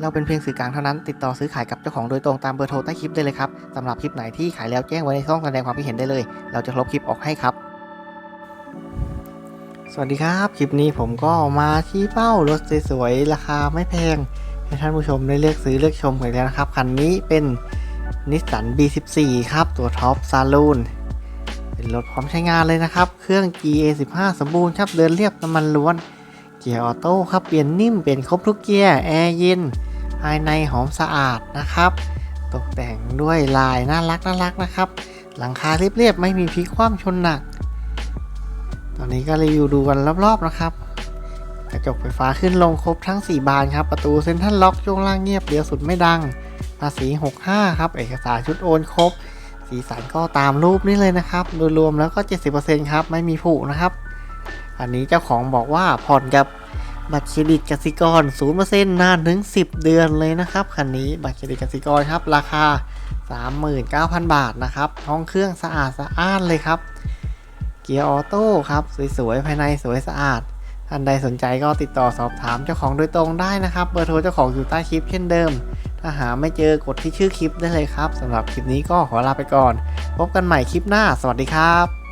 เราเป็นเพียงสื่อกลางเท่านั้น ติดต่อซื้อขายกับเจ้าของโดยตรงตามเบอร์โทรใต้คลิปได้เลยครับสำหรับคลิปไหนที่ขายแล้วแจ้งไว้ในช่องแสดงความคิดเห็นได้เลย เราจะลบคลิปออกให้ครับ สวัสดีครับ คลิปนี้ผมก็มาที่เป้ารถสวยๆราคาไม่แพงให้ท่านผู้ชมได้เลือกซื้อเลือกชมกันแล้วนะครับคันนี้เป็นนิสสัน B14 ครับตัวท็อปซาลูนเป็นรถพร้อมใช้งานเลยนะครับ เครื่อง GA15 สมบูรณ์ครับเดินเรียบน้ำมันล้วนเกียร์ออโต้ครับเปลี่ยนนิ่มเปลี่ยนครบทุกเกียร์แอร์เย็นายในหอมสะอาดนะครับ ตกแต่งด้วยลายน่ารักน่ารักนะครับ หลังคาเรียบๆไม่มีพลิกคว่ำชนหนัก ตอนนี้ก็รีวิวดูกันรอบๆนะครับ กระจกไฟฟ้าขึ้นลงครบทั้ง 4 บานครับ ประตูเซ็นทรัลล็อกช่วงล่างเงียบเดียวสุดไม่ดัง ภาษี 65 ครับ เอกสารชุดโอนครบ สีสันก็ตามรูปนี้เลยนะครับ โดยรวมแล้วก็ 70%ครับ ไม่มีผุนะครับ อันนี้เจ้าของบอกว่าผ่อนกับ บัตรเครดิตกสิกร0%นานถึง 10 เดือนเลยนะครับคันนี้บัตรเครดิตกสิกรครับ ราคา 39,000 บาทนะครับห้องเครื่องสะอาดสะอ้านเลยครับ เกียร์ออโต้ครับสวยๆภายในสวยสะอาดท่านใดสนใจก็ติดต่อสอบถามเจ้าของโดยตรงได้นะครับ เบอร์โทรเจ้าของอยู่ใต้คลิปเช่นเดิม ถ้าหาไม่เจอกดที่ชื่อคลิปได้เลยครับสำหรับคลิปนี้ก็ขอลาไปก่อน พบกันใหม่คลิปหน้า สวัสดีครับ